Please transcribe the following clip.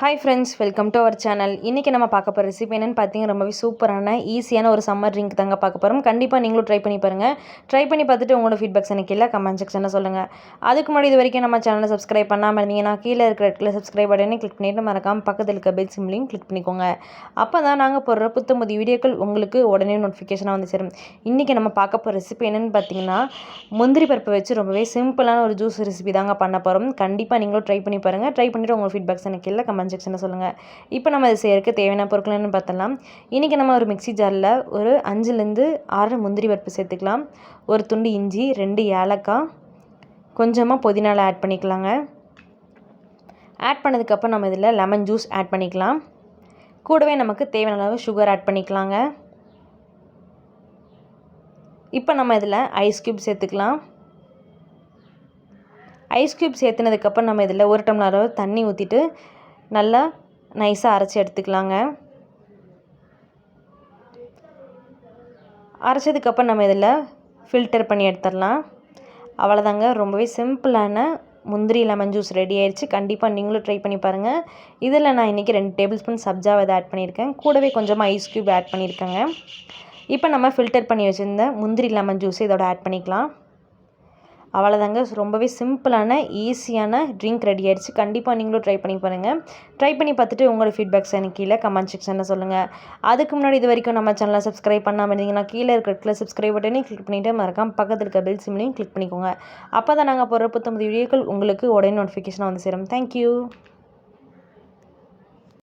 Hi friends welcome to our channel இன்றைக்கி நம்ம பார்க்க போகிற ரெசிபி என்னென்னு பார்த்தீங்கன்னா ரொம்பவே சூப்பரான ஈஸியான ஒரு சம்மர் ட்ரிங்க் தாங்க பார்க்க போகிறோம் கண்டிப்பாக நீங்களும் ட்ரை பண்ணி பாருங்கள் ட்ரை பண்ணி பார்த்துட்டு உங்களோட ஃபீட்பேக்ஸ் எனக்கு இல்லை கமெண்ட் செக்ஷனில் சொல்லுங்கள் அதுக்கு முன்னாடி இது வரைக்கும் நம்ம சேனலை சப்ஸ்கிரைப் பண்ணாமல் இருந்தீங்கன்னா கீழே இருக்கிற இடத்துல சப்ஸ்கிரைப் பட்டனே கிளிக் பண்ணிட்டு மறக்காமல் பக்கத்தில் இருக்க பெல் சிம்லையும் கிளிக் பண்ணிக்கோங்க. அப்போ தான் நாங்கள் போடுற புத்த வீடியோக்கள் உங்களுக்கு உடனே நோட்டிஃபிகேஷனாக வந்து சேரும். இன்றைக்கி நம்ம பார்க்க போகிற ரெசிபி என்னென்னு பார்த்தீங்கன்னா முந்திரி பருப்பை வச்சு ரொம்பவே சிம்பிளான ஒரு ஜூஸ் ரெசிபி தாங்க பண்ண போகிறோம் கண்டிப்பாக நீங்களும் ட்ரை பண்ணி பாருங்கள் ட்ரை பண்ணிவிட்டு உங்கள் ஃபீட்பேக்ஸ் எனக்கு இல்லை கமெண்ட் செக்ஷனில் சொல்லுங்கள் இப்போ நம்ம இது செய்யறதுக்கு தேவையான பொருட்கள் பார்த்தலாம். இன்றைக்கி நம்ம ஒரு மிக்ஸி ஜாரில் ஒரு அஞ்சுலேருந்து ஆறு முந்திரி பருப்பு சேர்த்துக்கலாம். ஒரு துண்டு இஞ்சி ரெண்டு ஏலக்காய். கொஞ்சமாக புதினால ஆட் பண்ணிக்கலாங்க. ஆட் பண்ணதுக்கப்புறம் நம்ம இதில் லெமன் ஜூஸ் ஆட் பண்ணிக்கலாம். கூடவே நமக்கு தேவையான அளவு சுகர் ஆட் பண்ணிக்கலாங்க. இப்போ நம்ம இதில் ஐஸ் க்யூப் சேர்த்துக்கலாம். ஐஸ் க்யூப் சேர்த்துனதுக்கப்புறம் நம்ம இதில் ஒரு டம்ளர் அளவு தண்ணி ஊற்றிட்டு நல்லா நைஸாக அரைச்சி எடுத்துக்கலாங்க. அரைச்சதுக்கப்புறம் நம்ம இதில் ஃபில்டர் பண்ணி எடுத்துடலாம். அவ்வளோதாங்க. ரொம்பவே சிம்பிளான முந்திரி லெமன் ஜூஸ் ரெடி ஆயிடுச்சு கண்டிப்பாக நீங்களும் ட்ரை பண்ணி பாருங்கள் இதில் நான் இன்றைக்கி ரெண்டு டேபிள் ஸ்பூன் சப்ஜாவை ஆட் பண்ணியிருக்கேன். கூடவே கொஞ்சமாக ஐஸ் க்யூப் ஆட் பண்ணியிருக்கேங்க. இப்போ நம்ம ஃபில்டர் பண்ணி வச்சுருந்த முந்திரி லெமன் ஜூஸ் இதோட ஆட் பண்ணிக்கலாம். அவ்வளோதாங்க ரொம்பவே சிம்பிளான ஈஸியான ட்ரிங்க் ரெடி ஆயிடுச்சு. கண்டிப்பாக நீங்களும் ட்ரை பண்ணி பாருங்கள் ட்ரை பண்ணி பார்த்துட்டு உங்களோட ஃபீட்பேக்ஸ் எனக்கு கீழே கமெண்ட் செக்ஷனில் சொல்லுங்கள் அதுக்கு முன்னாடி இது வரைக்கும் நம்ம சேனலை சப்ஸ்கிரைப் பண்ணாமல் இருந்தீங்கன்னா கீழே இருக்கிற சப்ஸ்கிரைப் பட்டனையும் கிளிக் பண்ணிவிட்டு மறக்காம பக்கத்தில் இருக்க பெல் சிம்லையும் கிளிக் பண்ணிக்கோங்க. அப்போ தான் நாங்கள் போகிற புத்தம்பது வீடியோக்கள் உங்களுக்கு உடனே நோட்டிஃபிகேஷனாக வந்து சேரும். தேங்க்யூ